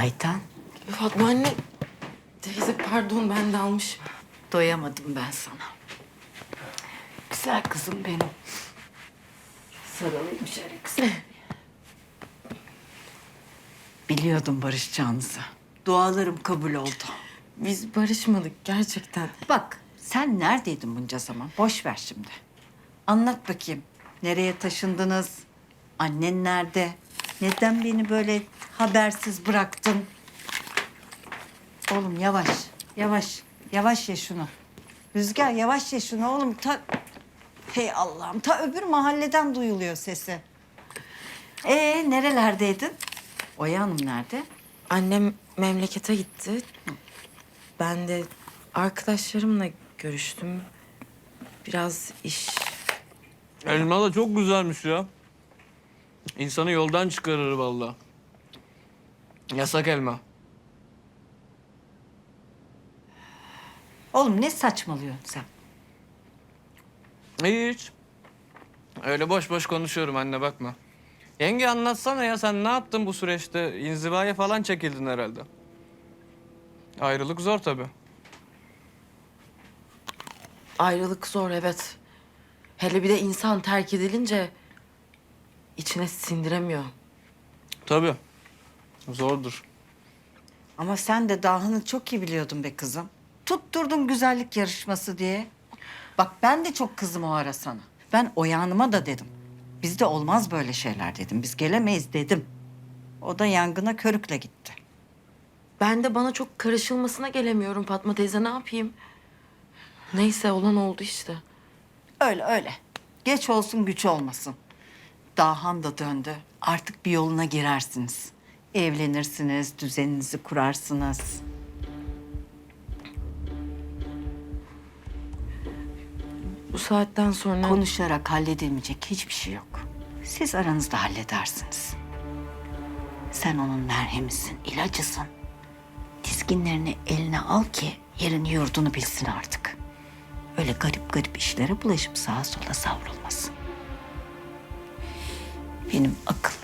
Ayten, Fatma anne. Teyze pardon ben de almışım. doyamadım ben sana. Güzel kızım benim. Sarılayım şöyle kızım. Biliyordum barışacağınızı. Dualarım kabul oldu. Biz barışmadık gerçekten. Bak sen neredeydin bunca zaman? Boş ver şimdi. Anlat bakayım. Nereye taşındınız? Annen nerede? Neden beni böyle habersiz bıraktın? Oğlum yavaş, yavaş, yavaş ye şunu. Rüzgar yavaş ye şunu oğlum. Ta... Hey Allah'ım ta öbür mahalleden duyuluyor sesi. Ee nerelerdeydin? Oya Hanım nerede? Annem memlekete gitti. Ben de arkadaşlarımla görüştüm. Biraz iş. Elma da çok güzelmiş ya. İnsanı yoldan çıkarır vallahi. Yasak elma. Oğlum ne saçmalıyorsun sen? Hiç. Öyle boş boş konuşuyorum anne bakma. Yenge anlatsana ya sen ne yaptın bu süreçte? İnzivaya falan çekildin herhalde. Ayrılık zor tabii. Ayrılık zor evet. Hele bir de insan terk edilince içine sindiremiyor. Tabii. Zordur. Ama sen de dahını çok iyi biliyordun be kızım. Tutturdun güzellik yarışması diye. Bak ben de çok kızım o ara sana. Ben Oya Hanım'a da dedim. Bizde olmaz böyle şeyler dedim. Biz gelemeyiz dedim. O da yangına körükle gitti. Ben de bana çok karışılmasına gelemiyorum Fatma teyze ne yapayım? Neyse olan oldu işte. Öyle öyle. Geç olsun güç olmasın. Dahan da döndü. Artık bir yoluna girersiniz. Evlenirsiniz, düzeninizi kurarsınız. Bu saatten sonra... Konuşarak halledilmeyecek hiçbir şey yok. Siz aranızda halledersiniz. Sen onun merhemisin, ilacısın. Dizginlerini eline al ki yerini yurdunu bilsin artık. Öyle garip garip işlere bulaşıp sağa sola savrulmasın. Benim kızım.